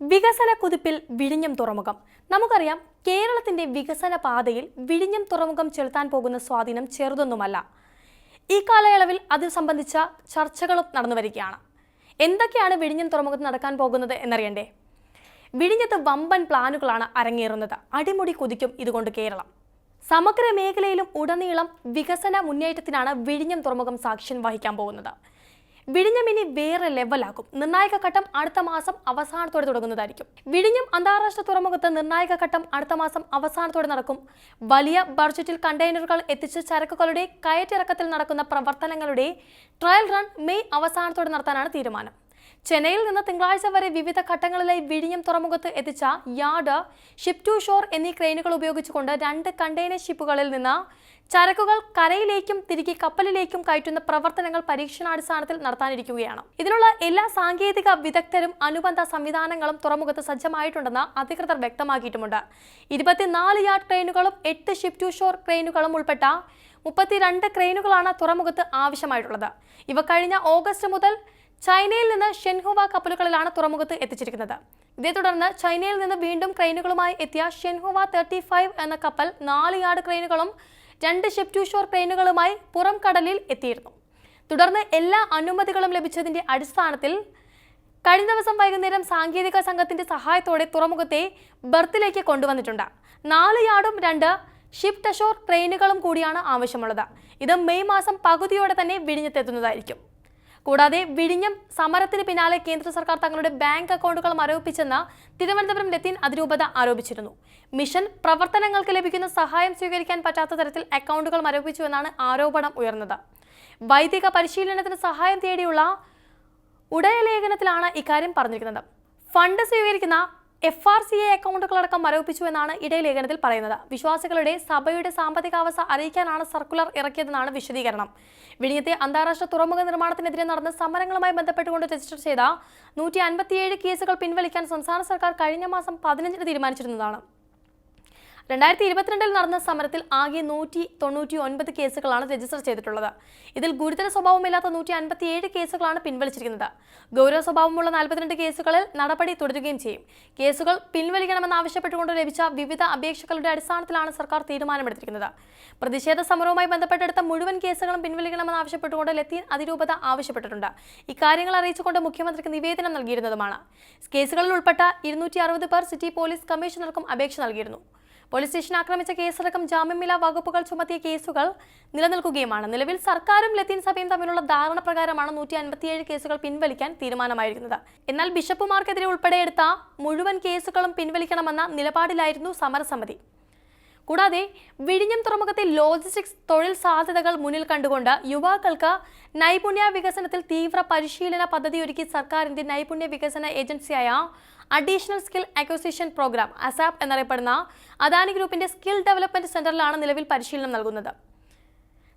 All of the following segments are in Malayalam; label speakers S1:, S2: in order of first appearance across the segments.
S1: വികസന കുതിപ്പിൽ വിഴിഞ്ഞം തുറമുഖം. നമുക്കറിയാം കേരളത്തിന്റെ വികസന പാതയിൽ വിഴിഞ്ഞം തുറമുഖം ചെലുത്താൻ പോകുന്ന സ്വാധീനം ചെറുതൊന്നുമല്ല. ഈ കാലയളവിൽ അത് സംബന്ധിച്ച ചർച്ചകളും നടന്നു വരികയാണ്. എന്തൊക്കെയാണ് വിഴിഞ്ഞം തുറമുഖത്ത് നടക്കാൻ പോകുന്നത് എന്നറിയണ്ടേ? വിഴിഞ്ഞത്ത് വമ്പൻ പ്ലാനുകളാണ് അരങ്ങേറുന്നത്. അടിമുടി കുതിക്കും ഇതുകൊണ്ട് കേരളം. സമഗ്ര മേഖലയിലും ഉടനീളം വികസന മുന്നേറ്റത്തിനാണ് വിഴിഞ്ഞം തുറമുഖം സാക്ഷ്യം വഹിക്കാൻ പോകുന്നത്. വിഴിഞ്ഞം ഇനി വേറെ ലെവലാകും നിർണായക ഘട്ടം അടുത്ത മാസം അവസാനത്തോടെ തുടങ്ങുന്നതായിരിക്കും. വിഴിഞ്ഞം അന്താരാഷ്ട്ര തുറമുഖത്ത് നിർണായക ഘട്ടം അടുത്ത മാസം അവസാനത്തോടെ നടക്കും. വലിയ ബഡ്ജറ്റിൽ കണ്ടെയ്നറുകൾ എത്തിച്ച് ചരക്കുകളുടെ കയറ്റിറക്കത്തിൽ നടക്കുന്ന പ്രവർത്തനങ്ങളുടെ ട്രയൽ റൺ മെയ് അവസാനത്തോടെ നടത്താനാണ് തീരുമാനം. ചെന്നൈയിൽ നിന്ന് തിങ്കളാഴ്ച വരെ വിവിധ ഘട്ടങ്ങളിലായി വിഴിഞ്ഞം തുറമുഖത്ത് എത്തിച്ച യാർഡ് ഷിപ്പ് ടു ഷോർ എന്നീ ക്രെയിനുകൾ ഉപയോഗിച്ചുകൊണ്ട് രണ്ട് കണ്ടെയ്നർ ഷിപ്പുകളിൽ നിന്ന് ചരക്കുകൾ കരയിലേക്കും തിരികെ കപ്പലിലേക്കും കയറ്റുന്ന പ്രവർത്തനങ്ങൾ പരീക്ഷണാടിസ്ഥാനത്തിൽ നടത്താനിരിക്കുകയാണ്. ഇതിനുള്ള എല്ലാ സാങ്കേതിക വിദഗ്ധരും അനുബന്ധ സംവിധാനങ്ങളും തുറമുഖത്ത് സജ്ജമായിട്ടുണ്ടെന്ന് അധികൃതർ വ്യക്തമാക്കിയിട്ടുമുണ്ട്. ഇരുപത്തിനാല് യാർഡ് ക്രെയിനുകളും എട്ട് ഷിപ്പ് ടു ഷോർ ക്രെയിനുകളും ഉൾപ്പെട്ട മുപ്പത്തിരണ്ട് ക്രെയിനുകളാണ് തുറമുഖത്ത് ആവശ്യമായിട്ടുള്ളത്. ഇവ കഴിഞ്ഞ ഓഗസ്റ്റ് മുതൽ ചൈനയിൽ നിന്ന് ഷെൻഹുവ കപ്പലുകളിലാണ് തുറമുഖത്ത് എത്തിച്ചിരിക്കുന്നത്. ഇതേ തുടർന്ന് ചൈനയിൽ നിന്ന് വീണ്ടും ക്രെയിനുകളുമായി എത്തിയ ഷെൻഹുവ തേർട്ടി ഫൈവ് എന്ന കപ്പൽ നാല് യാർഡ് ക്രെയിനുകളും രണ്ട് ഷിപ്പ് ടു ഷോർ ക്രെയിനുകളുമായി പുറം കടലിൽ എത്തിയിരുന്നു. തുടർന്ന് എല്ലാ അനുമതികളും ലഭിച്ചതിന്റെ അടിസ്ഥാനത്തിൽ കഴിഞ്ഞ ദിവസം വൈകുന്നേരം സാങ്കേതിക സംഘത്തിന്റെ സഹായത്തോടെ തുറമുഖത്തെ ബർത്തിലേക്ക് കൊണ്ടുവന്നിട്ടുണ്ട്. നാല് യാർഡും രണ്ട് ഷിപ്പ് ടഷോർ ട്രെയിനുകളും കൂടിയാണ് ആവശ്യമുള്ളത്. ഇത് മെയ് മാസം പകുതിയോടെ തന്നെ വിഴിഞ്ഞത്തെത്തുന്നതായിരിക്കും. കൂടാതെ വിഴിഞ്ഞം സമരത്തിന് പിന്നാലെ കേന്ദ്ര സർക്കാർ തങ്ങളുടെ ബാങ്ക് അക്കൗണ്ടുകൾ മരവിപ്പിച്ചെന്ന തിരുവനന്തപുരം ലത്തീൻ അതിരൂപത ആരോപിച്ചിരുന്നു. മിഷൻ പ്രവർത്തനങ്ങൾക്ക് ലഭിക്കുന്ന സഹായം സ്വീകരിക്കാൻ പറ്റാത്ത തരത്തിൽ അക്കൗണ്ടുകൾ മരവിപ്പിച്ചു എന്നാണ് ആരോപണം ഉയർന്നത്. വൈദിക പരിശീലനത്തിന് സഹായം തേടിയുള്ള ഉടയലേഖനത്തിലാണ് ഇക്കാര്യം പറഞ്ഞിരിക്കുന്നത്. ഫണ്ട് സ്വീകരിക്കുന്ന എഫ് ആർ സി എ അക്കൗണ്ടുകളടക്കം മരവിപ്പിച്ചു എന്നാണ് ഇടയലേഖനത്തിൽ പറയുന്നത്. വിശ്വാസികളുടെ സഭയുടെ സാമ്പത്തികാവസ്ഥ അറിയിക്കാനാണ് സർക്കുലർ ഇറക്കിയതെന്നാണ് വിശദീകരണം. വിഴിഞ്ഞത്തെ അന്താരാഷ്ട്ര തുറമുഖ നിർമ്മാണത്തിനെതിരെ നടന്ന സമരങ്ങളുമായി ബന്ധപ്പെട്ടുകൊണ്ട് രജിസ്റ്റർ ചെയ്ത നൂറ്റി കേസുകൾ പിൻവലിക്കാൻ സംസ്ഥാന സർക്കാർ കഴിഞ്ഞ മാസം പതിനഞ്ചിന് തീരുമാനിച്ചിരുന്നതാണ്. രണ്ടായിരത്തി ഇരുപത്തിരണ്ടിൽ നടന്ന സമരത്തിൽ ആകെ നൂറ്റി തൊണ്ണൂറ്റി ഒൻപത് കേസുകളാണ് രജിസ്റ്റർ ചെയ്തിട്ടുള്ളത്. ഇതിൽ ഗുരുതര സ്വഭാവമില്ലാത്ത നൂറ്റി അൻപത്തിയേഴ് കേസുകളാണ് പിൻവലിച്ചിരിക്കുന്നത്. ഗൗരവ സ്വഭാവമുള്ള നാൽപ്പത്തിരണ്ട് കേസുകളിൽ നടപടി തുടരുകയും ചെയ്യും. കേസുകൾ പിൻവലിക്കണമെന്നാവശ്യപ്പെട്ടുകൊണ്ട് ലഭിച്ച വിവിധ അപേക്ഷകളുടെ അടിസ്ഥാനത്തിലാണ് സർക്കാർ തീരുമാനമെടുത്തിരിക്കുന്നത്. പ്രതിഷേധ സമരവുമായി ബന്ധപ്പെട്ടെടുത്ത മുഴുവൻ കേസുകളും പിൻവലിക്കണമെന്നാവശ്യപ്പെട്ടുകൊണ്ട് ലത്തീൻ അതിരൂപത ആവശ്യപ്പെട്ടിട്ടുണ്ട്. ഇക്കാര്യങ്ങൾ അറിയിച്ചുകൊണ്ട് മുഖ്യമന്ത്രിക്ക് നിവേദനം നൽകിയിരുന്നതുമാണ്. കേസുകളിൽ ഉൾപ്പെട്ട ഇരുന്നൂറ്റി അറുപത് പേർ സിറ്റി പോലീസ് കമ്മീഷണർക്കും അപേക്ഷ നൽകിയിരുന്നു. പോലീസ് സ്റ്റേഷൻ ആക്രമിച്ച കേസടക്കം ജാമ്യമില്ലാ വകുപ്പുകൾ ചുമത്തിയ കേസുകൾ നിലനിൽക്കുകയുമാണ്. നിലവിൽ സർക്കാരും ലത്തീൻ സഭയും തമ്മിലുള്ള ധാരണ പ്രകാരമാണ് നൂറ്റി അൻപത്തിയേഴ് കേസുകൾ പിൻവലിക്കാൻ തീരുമാനമായിരിക്കുന്നത് എന്നാൽ ബിഷപ്പുമാർക്കെതിരെ ഉൾപ്പെടെ എടുത്ത മുഴുവൻ കേസുകളും പിൻവലിക്കണമെന്ന നിലപാടിലായിരുന്നു സമരസമിതി. കൂടാതെ വിഴിഞ്ഞം തുറമുഖത്തെ ലോജിസ്റ്റിക്സ് തൊഴിൽ സാധ്യതകൾ മുന്നിൽ കണ്ടുകൊണ്ട് യുവാക്കൾക്ക് നൈപുണ്യ വികസനത്തിൽ തീവ്ര പരിശീലന പദ്ധതിയൊരുക്കി സർക്കാരിന്റെ നൈപുണ്യ വികസന ഏജൻസിയായ additional skill acquisition programme ASAP എന്നറിയപ്പെടുന്ന അദാനി ഗ്രൂപ്പിന്റെ സ്കിൽ ഡെവലപ്മെന്റ് സെന്ററിലാണ് നിലവിൽ പരിശീലനം നൽകുന്നത്.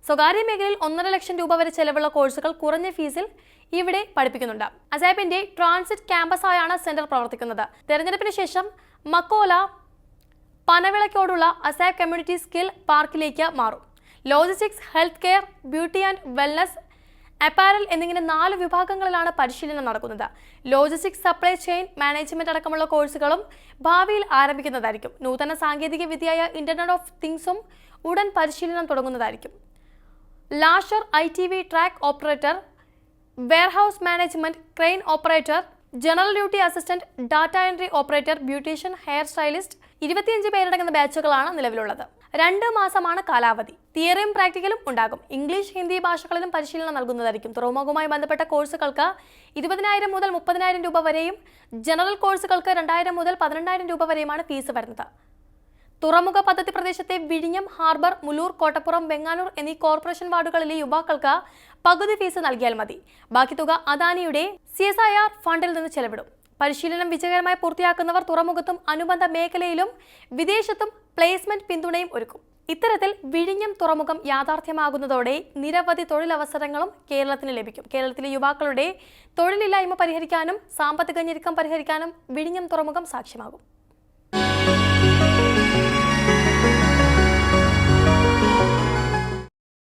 S1: സ്വകാര്യ മേഖലയിൽ ഒന്നര ലക്ഷം രൂപ വരെ ചെലവുള്ള കോഴ്സുകൾ കുറഞ്ഞ ഫീസിൽ ഇവിടെ പഠിപ്പിക്കുന്നുണ്ട്. അസാപ്പിന്റെ ട്രാൻസിറ്റ് ക്യാമ്പസായാണ് സെന്റർ പ്രവർത്തിക്കുന്നത്. തെരഞ്ഞെടുപ്പിന് ശേഷം മക്കോല പനവിളക്കോടുള്ള അസാബ് കമ്മ്യൂണിറ്റി സ്കിൽ പാർക്കിലേക്ക് മാറും. Logistics health care beauty and wellness apparel എന്നിങ്ങനെ നാല് വിഭാഗങ്ങളിലാണ് പരിശീലനം നടക്കുന്നത്. ലോജിസ്റ്റിക്സ് സപ്ലൈ ചെയിൻ മാനേജ്മെന്റ് അടക്കമുള്ള കോഴ്സുകളും ഭാവിയിൽ ആരംഭിക്കുന്നതായിരിക്കും. നൂതന സാങ്കേതിക വിദ്യയായ ഇന്റർനെറ്റ് ഓഫ് തിങ്സും ഉടൻ പരിശീലനം തുടങ്ങുന്നതായിരിക്കും. Lasher I track operator warehouse management crane operator general duty assistant data entry operator beautician hair stylist ഇരുപത്തിയഞ്ച് പേരടങ്ങുന്ന ബാച്ചുകളാണ് നിലവിലുള്ളത്. രണ്ട് മാസമാണ് കാലാവധി. തിയറിയും പ്രാക്ടിക്കലും ഉണ്ടാകും. ഇംഗ്ലീഷ് ഹിന്ദി ഭാഷകളിലും പരിശീലനം നൽകുന്നതായിരിക്കും. തുറമുഖവുമായി ബന്ധപ്പെട്ട കോഴ്സുകൾക്ക് ഇരുപതിനായിരം മുതൽ മുപ്പതിനായിരം രൂപ വരെയും ജനറൽ കോഴ്സുകൾക്ക് രണ്ടായിരം മുതൽ പന്ത്രണ്ടായിരം രൂപ വരെയുമാണ് ഫീസ് വരുന്നത്. തുറമുഖ പദ്ധതി പ്രദേശത്തെ വിഴിഞ്ഞം ഹാർബർ മുലൂർ കോട്ടപ്പുറം വെങ്ങാനൂർ എന്നീ കോർപ്പറേഷൻ വാർഡുകളിലെ യുവാക്കൾക്ക് പകുതി ഫീസ് നൽകിയാൽ മതി. ബാക്കി തുക അദാനിയുടെ സി എസ് ഐ ആർ ഫണ്ടിൽ നിന്ന് ചെലവിടും. പരിശീലനം വിജയകരമായി പൂർത്തിയാക്കുന്നവർ തുറമുഖത്തും അനുബന്ധ മേഖലയിലും വിദേശത്തും പ്ലേസ്മെന്റ് പിന്തുണയും ഒരുക്കും. ഇത്തരത്തിൽ വിഴിഞ്ഞം തുറമുഖം യാഥാർത്ഥ്യമാകുന്നതോടെ നിരവധി തൊഴിലവസരങ്ങളും കേരളത്തിന് ലഭിക്കും. കേരളത്തിലെ യുവാക്കളുടെ തൊഴിലില്ലായ്മ പരിഹരിക്കാനും സാമ്പത്തിക ഞെരുക്കം പരിഹരിക്കാനും വിഴിഞ്ഞം തുറമുഖം സാക്ഷ്യമാകും.